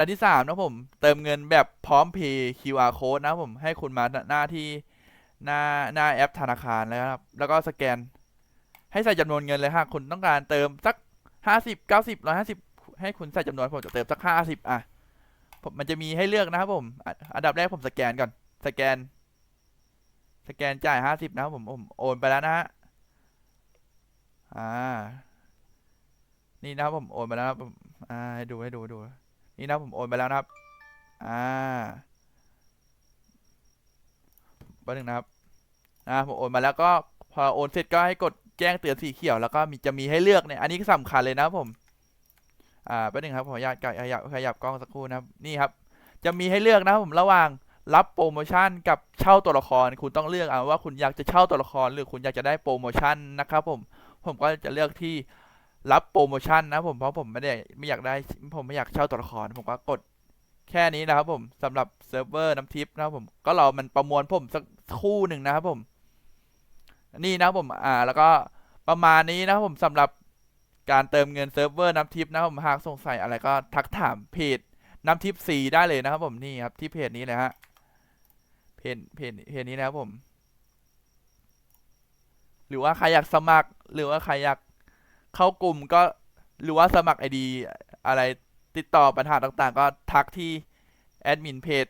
อันที่สามนะผม เติมเงินแบบพร้อมเพย์ QR code นะผมให้คุณมาหน้าที่หน้าหน้าแอปธนาคารแล้วครับ แล้วก็สแกน ให้ใส่จำนวนเงินเลยฮะคุณต้องการเติมสักห้าสิบเก้าสิบร้อยห้าสิบให้คุณใส่จำนวนผมจะเติมสักห้าสิบอะผมมันจะมีให้เลือกนะครับผม อันดับแรกผมสแกนก่อน สแกน สแกนจ่ายห้าสิบนะครับผมผมโอนไปแล้วนะฮะอ่า นี่นะครับผมโอนไปแล้วครับผมอ่าให้ดูให้ดูให้ดู นี่นะผมโอนไปแล้วนะครับ อ่าแป๊บนึงนะครับอ่าผมโอนมาแล้วก็พอโอนเสร็จก็ให้กดแจ้งเตือนสีเขียวแล้วก็มีจะมีให้เลือกเนี่ยอันนี้ก็สำคัญเลยนะผม อ่าแป๊บนึงครับผมขออนุญาตขยับขยับกล้องสักครู่นะครับนี่ครับ จะมีให้เลือกนะผมระหว่างรับโปรโมชั่นกับเช่าตัวละคร คุณต้องเลือกเอาว่าคุณอยากจะเช่าตัวละคร หรือคุณอยากจะได้โปรโมชั่นนะครับผมผมก็จะเลือกที่ รับโปรโมชั่นนะผมเพราะผมไม่ได้ไม่อยากได้ผมไม่อยากเช่าตัวละครผมก็กดแค่นี้นะครับผมสำหรับเซิร์ฟเวอร์น้ำทิพย์นะครับผมก็รอมันประมวลผมสักคู่หนึ่งนะครับผม นี่นะครับผมอ่า แล้วก็ประมาณนี้นะครับผมสำหรับการเติมเงินเซิร์ฟเวอร์น้ำทิพย์นะครับผมหากสงสัยอะไรก็ทักถามเพจน้ำทิพย์สีได้เลยนะครับผมนี่ครับที่เพจนี้เลยฮะเพจเพจเพจนี้นะครับผม หรือว่าใครอยากสมัครหรือว่าใครอยาก เข้ากลุ่มก็หรือว่าสมัครไอดีอะไรติดต่อปัญหาต่างๆ ก็ทักที่แอดมินเพจ